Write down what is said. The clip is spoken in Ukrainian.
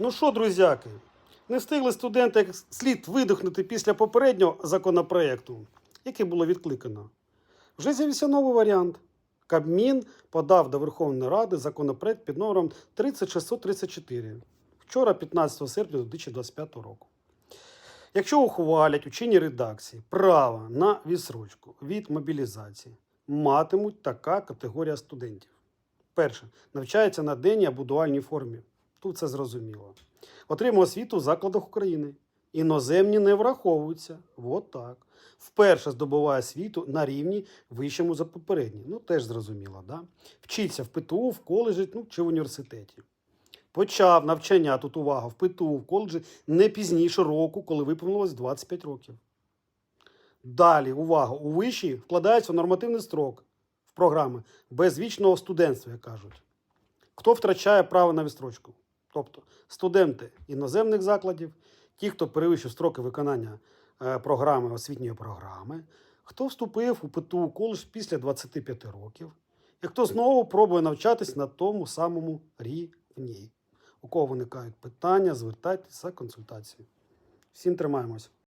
Ну що, друзяки, не встигли студенти як слід видихнути після попереднього законопроекту, який було відкликано. Вже з'явився новий варіант. Кабмін подав до Верховної Ради законопроект під номером 3634 вчора, 15 серпня 2025 року. Якщо ухвалять у чинній редакції право на відсрочку від мобілізації, матимуть така категорія студентів. Перше, навчається на денній або дуальній формі. Тут це зрозуміло. Отримує освіту в закладах України. Іноземні не враховуються. От так. Вперше здобуває освіту на рівні вищому за попередній. Ну, теж зрозуміло, да? Вчиться в ПТУ, в коледжі ну, чи в університеті. Почав навчання тут увага в ПТУ, в коледжі не пізніше року, коли виповнилось 25 років. Далі, увага, у виші вкладається в нормативний строк в програми без вічного студентства, як кажуть. Хто втрачає право на відстрочку? Тобто студенти іноземних закладів, ті, хто перевищив строки виконання е, програми освітньої програми, хто вступив у ПТУ коледж після 25 років, і хто знову пробує навчатись на тому самому рівні. У кого виникають питання, звертайтеся за консультацією. Всім тримаємось.